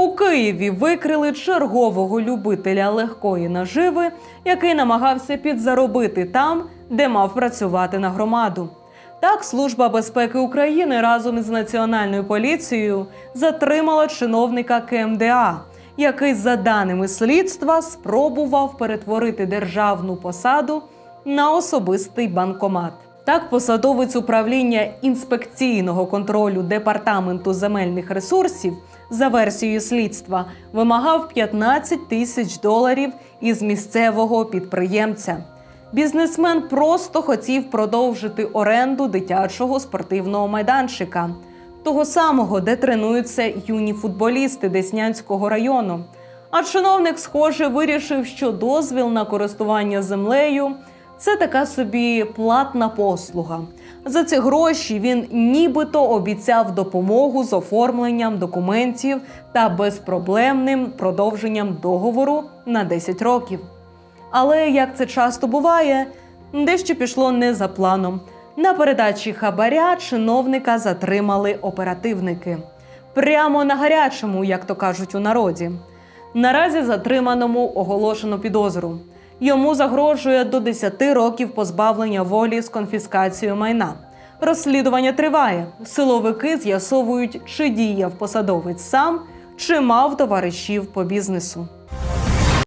У Києві викрили чергового любителя легкої наживи, який намагався підзаробити там, де мав працювати на громаду. Так, Служба безпеки України разом із національною поліцією затримала чиновника КМДА, який, за даними слідства, спробував перетворити державну посаду на особистий банкомат. Так, посадовець управління інспекційного контролю департаменту земельних ресурсів за версією слідства вимагав 15 тисяч доларів із місцевого підприємця. Бізнесмен просто хотів продовжити оренду дитячого спортивного майданчика, того самого, де тренуються юні футболісти Деснянського району. А чиновник, схоже, вирішив, що дозвіл на користування землею це така собі платна послуга. За ці гроші він нібито обіцяв допомогу з оформленням документів та безпроблемним продовженням договору на 10 років. Але як це часто буває, дещо пішло не за планом. На передачі хабаря чиновника затримали оперативники. Прямо на гарячому, як то кажуть у народі. Наразі затриманому оголошено підозру. Йому загрожує до 10 років позбавлення волі з конфіскацією майна. Розслідування триває. Силовики з'ясовують, чи діяв посадовець сам, чи мав товаришів по бізнесу.